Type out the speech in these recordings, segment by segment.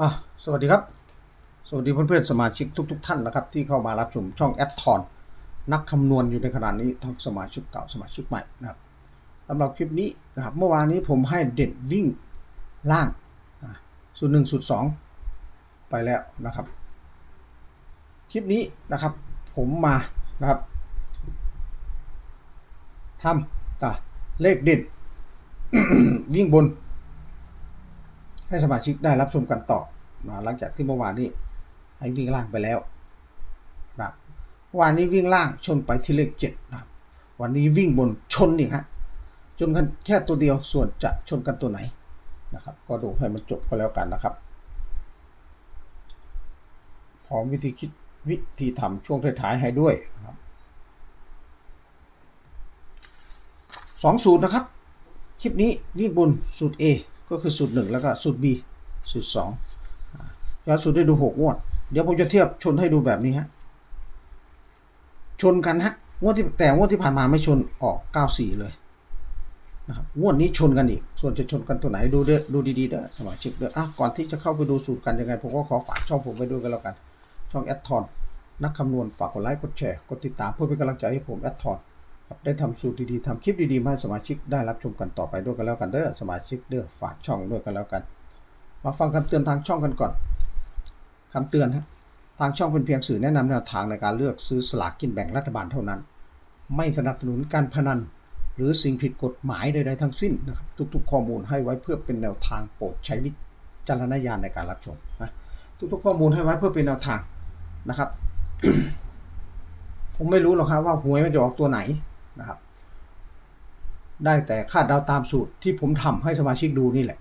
อะสวัสดีครับ สวัสดีเพื่อนๆสมาชิกทุก ๆ ท่านนะครับ ที่เข้ามารับชมช่องแอดทอนนักคำนวณอยู่ในขณะนี้ทั้งสมาชิกเก่าสมาชิกใหม่นะครับสำหรับคลิปนี้นะครับเมื่อวานนี้ผมให้เด่นวิ่งล่างสูตรหนึ่งสูตรสองไปแล้วนะครับ คลิปนี้นะครับผมมานะครับทำต่เลขเด่นวิ่งบน ให้สมาชิกได้รับชมกันต่อนะหลังจากที่เมื่อวานนี้ให้วิ่งล่างไปแล้วนะครับวานนี้วิ่งล่างชนไปที่เลขเจ็ดนะครับวันนี้วิ่งบนชนอีกฮะชนกันแค่ตัวเดียวส่วนจะชนกันตัวไหนนะครับ ก็ดูให้มันจบก็แล้วกันนะครับ พร้อมวิธีคิดวิธีทำช่วงท้ายๆให้ด้วยนะครับสองสูตรนะครับ คลิปนี้วิ่งบนสูตร A ก็คือสูตร1แล้วก็สูตร B สูตร2อย้อนสูตรได้ดู 6 งวด เดี๋ยวผมจะเทียบชนให้ดูแบบนี้ฮะ ชนกันฮะ งวดที่แต่งวดที่ผ่านมาไม่ชนออก 94 เลยนะครับ งวดนี้ชนกันอีก ส่วนจะชนกันตัวไหนดูเด้อดูดีๆเด้อสมาชิกเด้ออะก่อนที่จะเข้าไปดูสูตรกันยังไงผมก็ขอฝากช่องผมไปด้วยกันแล้วกัน ช่องแอดทอนนักคำนวณฝากกดไลค์กดแชร์กดติดตามเพื่อเป็นกำลังใจให้ผมแอดทอน ครับได้ทำสูตรดีๆทำคลิปดีๆมาให้สมาชิกได้รับชมกันต่อไปด้วยกันแล้วกันเด้อสมาชิกเด้อฝากช่องด้วยกันแล้วกัน มาฟังคำเตือนทางช่องกันก่อนคำเตือนฮะทางช่องเป็นเพียงสื่อแนะนำแนวทางในการเลือกซื้อสลากกินแบ่งรัฐบาลเท่านั้น ไม่สนับสนุนการพนัน หรือสิ่งผิดกฎหมายใดๆทั้งสิ้นนะครับทุกๆ ข้อมูลให้ไว้เพื่อเป็นแนวทางโปรดใช้วิจารณญาณในการรับชมนะทุกๆ ข้อมูลให้ไว้เพื่อเป็นแนวทางนะครับ ผมไม่รู้หรอกครับว่าหวยมันจะออกตัวไหน นะครับ ได้แต่คาดเดาตามสูตรที่ผมทำให้สมาชิกดูนี่แหละ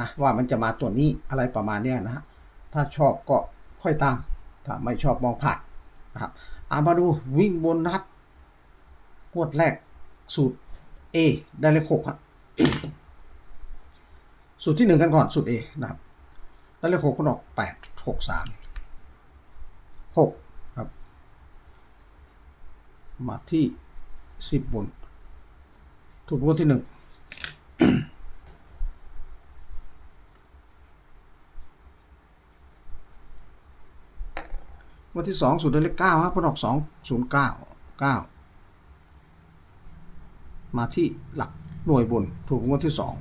นะว่ามันจะมาตัวนี้อะไรประมาณเนี้ยนะฮะถ้าชอบก็ค่อยตาม ถ้าไม่ชอบมองผ่านนะครับเอามาดูวิ่งบนนับงวดแรกสูตร A ได้เลขหกครับสูตรที่หนึ่งกันก่อนสูตร A นะครับได้เลขหกก็ออกแปดหกสามหกครับ มาที่ สิบบน ถูกงวดที่หนึ่งงวดที่สองสูตรได้เลขเก้าครับพนออกสองศูนย์เก้าเก้ามาที่หลักหน่วยบน ถูกงวดที่สอง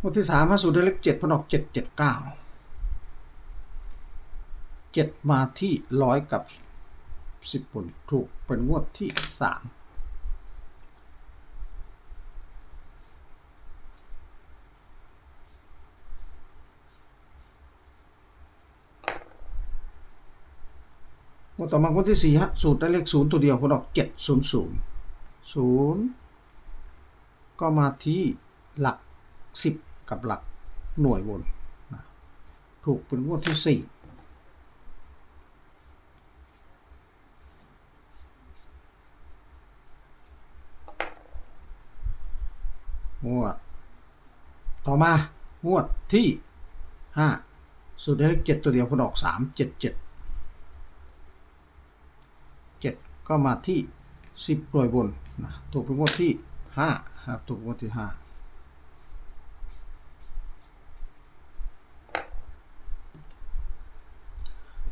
งวดที่สามมาสูตรได้เลขเจ็ดพนออกเจ็ดเจ็ดเก้า เจ็ดมาที่ร้อยกับสิบผลถูกเป็นงวดที่สามงวดต่อมางวดที่สี่ฮะสูตรได้เลขศูนย์ตัวเดียวผลออกเจ็ดศูนย์ศูนย์ศูนย์ก็มาที่หลักสิบกับหลักหน่วยบน ถูกเป็นงวดที่สี่ งวด ต่อ มางวดที่ห้าสูตรได้เลขเจ็ดตัวเดียวผลออกสามเจ็ดเจ็ดเจ็ดก็มาที่สิบหน่วยบนนะถูกเป็นงวดที่ห้าครับถูกเป็นงวดที่ห้า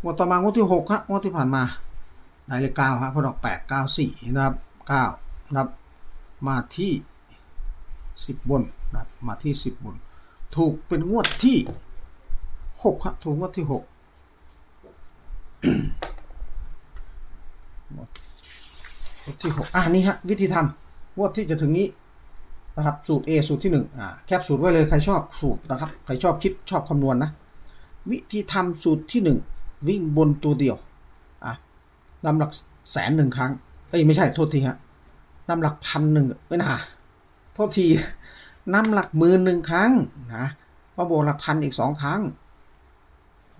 งวดต่อมางวดที่หกครับงวดที่ผ่านมาได้เลขเก้าครับผลออกแปดเก้าสี่นะครับเก้านะครับมาที่ สิบบนนะครับมาที่สิบบน ถูกเป็นงวดที่หกครับถูกงวดที่หกงวดที่หกอ่านี่ฮะวิธีทำงวดที่จะถึงนี้นะครับสูตร A สูตรที่หนึ่งอ่าแคปสูตรไว้เลยใครชอบสูตรนะครับใครชอบคิดชอบคำนวณนะวิธีทำสูตรที่หนึ่งวิ่งบนตัวเดียวอะนำหลักแสนหนึ่งครั้งเอ้ยไม่ใช่โทษทีฮะนำหลักพันหนึ่งไม่น่า โทษทีนำหลักหมื่นหนึ่งครั้งนะมาบวกหลักพันอีกสองครั้ง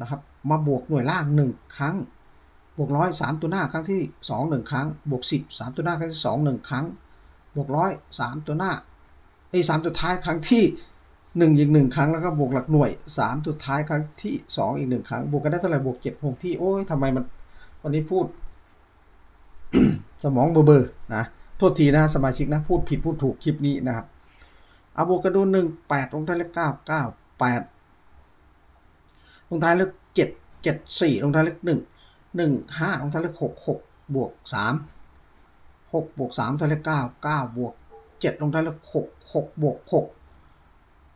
นะครับ มาบวกหน่วยล่างหนึ่งครั้ง บวกร้อยสามตัวหน้าครั้งที่สองหนึ่งครั้ง บวกสิบสามตัวหน้าครั้งที่สองหนึ่งครั้ง บวกร้อยสามตัวหน้าไอ้สามตัวท้ายครั้งที่หนึ่งอีกหนึ่งครั้งแล้วก็บวกหลักหน่วยสามตัวท้ายครั้งที่สองอีกหนึ่งครั้ง บวกกันได้เท่าไหร่บวกเจ็ดคงที่โอ้ยทำไมมันวันนี้พูด สมองเบอร์ๆนะ โทษทีนะสมาชิกนะ พูดผิดพูดถูกคลิปนี้นะครับอาบวกกันดูหนึ่งแปดลงท้ายเลขเก้าเก้าแปดลงท้ายเลขเจ็ดเจ็ดสี่ลงท้ายเลขหนึ่งหนึ่งห้าลงท้ายเลขหกหกบวกสามหกบวกสามลงท้ายเลขเก้าเก้าบวกเจ็ดลงท้ายเลขหกหกบวกหก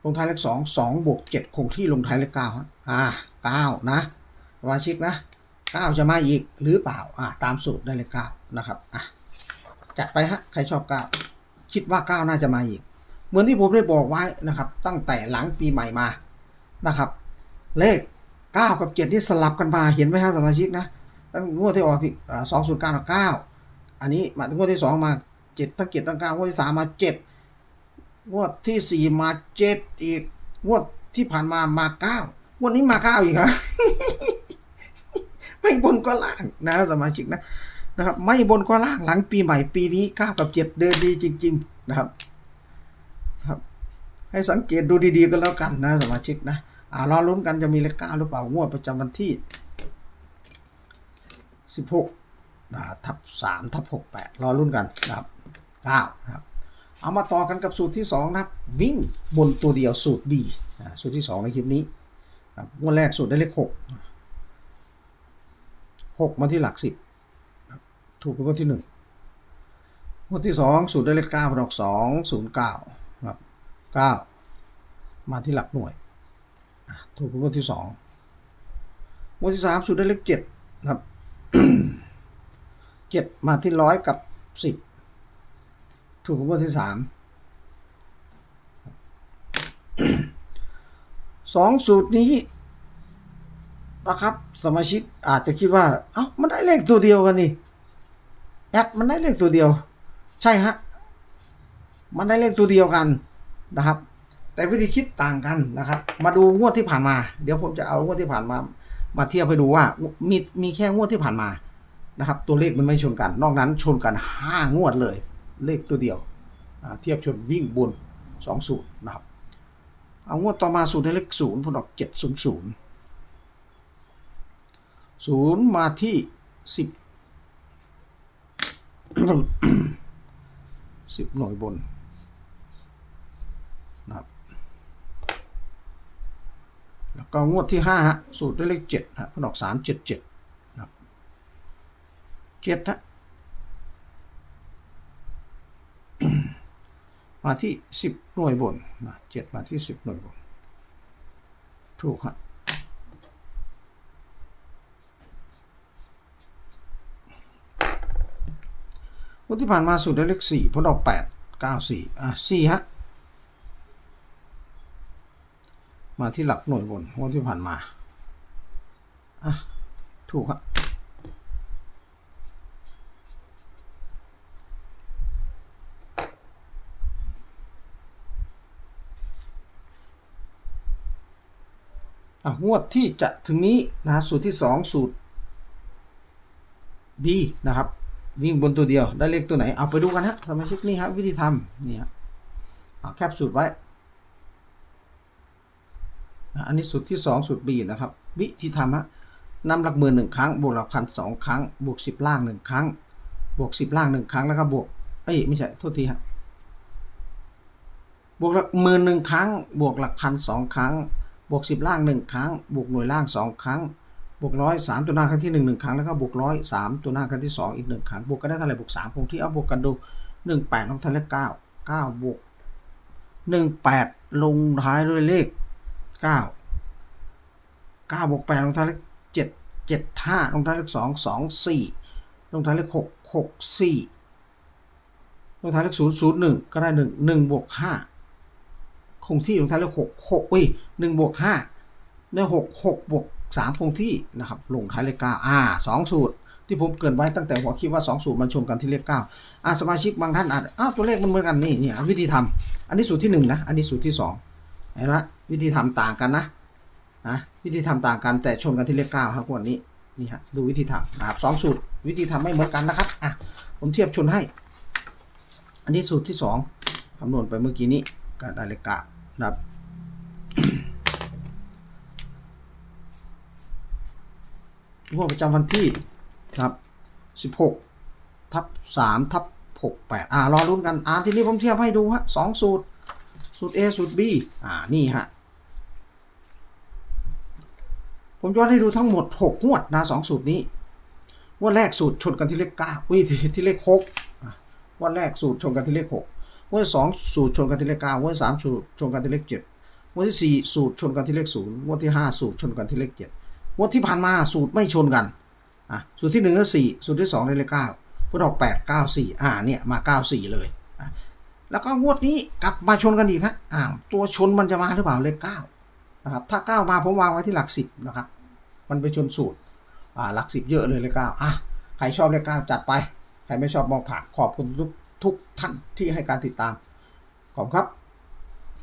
ลงท้ายเลขสองสองบวกเจ็ดคงที่ลงท้ายเลขเก้าฮะอ่าเก้านะสมาชิกนะเก้าจะมาอีกหรือเปล่าอ่าตามสูตรได้เลยเก้านะครับอะ จัดไปฮะใครชอบก้าวคิดว่าก้าวน่าจะมาอีก เหมือนที่ผมได้บอกไว้นะครับ ตั้งแต่หลังปีใหม่มานะครับ เลข 9 กับ7ที่สลับกันมาเห็นไหมครับสมาชิกนะตั้งงวดที่ออกที่สองศูนย์เก้าเก้าอันนี้มางงวดที่2มาเจ็ดตั้งเจ็ดตั้งเก้างวดที่3มา7งวดที่4มา7อีกงวดที่ผ่านมามา9งวดนี้มา9อีกครับไม่บนก็ล่างนะสมาชิกนะ นะครับ ไม่บนก็ล่างหลังปีใหม่ปีนี้9กับ7เดินดีจริง ๆนะครับครับ ให้สังเกตดูดีๆกันแล้วกันนะสมาชิกนะอ่ารอลุ้นกันจะมีเลข9หรือเปล่างวดประจำวันที่16นะทับ3ทับ68รอลุ้นกันนะครับ9นะครับ เอามาต่อกันกับสูตรที่2นะครับ วิ่งบนตัวเดียวสูตร B นะสูตรที่2ในคลิปนี้ครับงวดแรกสูตรได้เลข6 6มาที่หลัก10 ถูกเป็นงวดที่หนึ่งงวดที่สองสูตรได้เลขเก้าดอกสองศูนย์เก้าครับเก้ามาที่หลักหน่วย ถูกเป็นงวดที่สองงวดที่สามสูตรได้เลขเจ็ดครับเจ็ดมาที่ร้อยกับสิบถูกเป็นงวดที่สามสองสูตรนี้นะครับ สมาชิกอาจจะคิดว่า เอ้ามันได้เลขตัวเดียวกันนี่ ดมันได้เลขตัวเดียว ใช่ฮะ มันได้เลขตัวเดียวกันนะครับ แต่วิธีคิดต่างกันนะครับ มาดูงวดที่ผ่านมา เดี๋ยวผมจะเอางวดที่ผ่านมา มาเทียบให้ดูว่ามีมีแค่งวดที่ผ่านมานะครับ ตัวเลขมันไม่ชนกัน นอกนั้นชนกันห้างวดเลย เลขตัวเดียวเทียบชนวิ่งบนสองสูตรนะครับ เอางวดต่อมาสูตรได้เลขศูนย์ผลออกเจ็ดศูนย์ศูนย์ศูนย์มาที่สิบ สิบหน่วยบนนะครับ แล้วก็งวดที่ห้าฮะสูตรด้วยเลขเจ็ดฮะพนออกสามเจ็ดเจ็ดนะครับเจ็ดฮะมาที่สิบหน่วยบนนะเจ็ดมาที่สิบหน่วยบน ถูกฮะ งวดที่ผ่านมาสูตรได้เลขสี่ผลออกแปดเก้าสี่อะสี่ฮะ มาที่หลักหน่วยบนงวดที่ผ่านมา อะ ถูกฮะอะงวดที่จะถึงนี้นะสูตรที่สองสูตร B นะครับ วิ่งบนตัวเดียวได้เลขตัวไหน เอาไปดูกันฮะสมาชิกนี่ครับวิธีทำนี่ฮะเอาแคปสูตรไว้ อันนี้สูตรที่ 2 สูตร B นะครับ วิธีทำฮะนำหลักหมื่นหนึ่งครั้ง บวกหลักพันสองครั้ง บวกสิบล่างหนึ่งครั้ง บวกสิบล่างหนึ่งครั้ง แล้วก็บวก เอ้ย ไม่ใช่ โทษทีฮะบวกหลักหมื่นหนึ่งครั้ง บวกหลักพันสองครั้ง บวกสิบล่างหนึ่งครั้ง บวกหน่วยล่างสองครั้ง บวกร้อยสามตัวหน้าครั้งที่หนึ่งหนึ่งครั้งแล้วก็บวกร้อยสามตัวหน้าครั้งที่สองอีกหนึ่งครั้งบวกกันได้เท่าไหร่บวกสามคงที่เอาบวกกันดูหนึ่งแปดลงท้ายเลขเก้าเก้าบวกหนึ่งแปดลงท้ายด้วยเลขเก้าเก้าบวกแปดลงท้ายเลขเจ็ดเจ็ดห้าลงท้ายเลขสองสองสี่ลงท้ายเลขหกหกสี่ลงท้ายเลขศูนย์ศูนย์หนึ่งก็ได้หนึ่งหนึ่งบวกห้าคงที่ลงท้ายเลขหกหกอุ้ยหนึ่งบวกห้าได้หกหกบวก สามคงที่นะครับลงท้ายเลขเก้าอ่าสองสูตรที่ผมเกินไว้ตั้งแต่หัวคลิปว่าสองสูตรมันชมกันที่เลขเก้าอ่าสมาชิกบางท่านอาจอ้าวตัวเลขมันเหมือนกันนี่เนี่ยวิธีทำอันนี้สูตรที่หนึ่งนะอันนี้สูตรที่สองเห็นไหมวิธีทำต่างกันนะนะวิธีทำต่างกันแต่ชนกันที่เลขเก้าครับวันนี้นี่ฮะดูวิธีทำนะครับสองสูตรวิธีทำไม่เหมือนกันนะครับอะผมเทียบชนให้ อันนี้สูตรที่สองคำนวณไปเมื่อกี้นี้ก็ได้เลขเก้านะครับ งวดประจำวันที่ครับ 16 ทับ3ทับหกแปดอ่ารอรุ่นกัน อ่าทีนี้ผมเทียบให้ดูฮะสองสูตร สูตร A สูตร B อ่า นี่ฮะ ผมย้อนให้ดูทั้งหมดหกงวดนะสองสูตรนี้งวดแรกสูตรชนกันที่เลขเก้าอุ้ยที่ที่เลขหกอะงวดแรกสูตรชนกันที่เลขหกวดที่สองสูตรชนกันที่เลขเก้าวดที่สามสูตรชนกันที่เลขเจ็ดงวดที่สี่สูตรชนกันที่เลขศูนย์งวดที่ห้าสูตรชนกันที่เลขเจ็ด งวดที่ผ่านมาสูตรไม่ชนกันอะสูตรที่หนึ่งก็สี่สูตรที่สองได้เลขเก้าพุทออกแปดเก้าสี่อ่าเนี่ยมาเก้าสี่เลยอะแล้วก็งวดนี้กลับมาชนกันอีกฮะอ่าตัวชนมันจะมาหรือเปล่าเลขเก้านะครับถ้าเก้ามาผมวางไว้ที่หลักสิบนะครับ มันไปชนสูตรอ่าหลักสิบเยอะเลยเลขเก้าอะใครชอบเลขเก้าจัดไป ใครไม่ชอบมองผ่านขอบคุณทุกทุกท่านที่ให้การติดตามขอบคุณครับ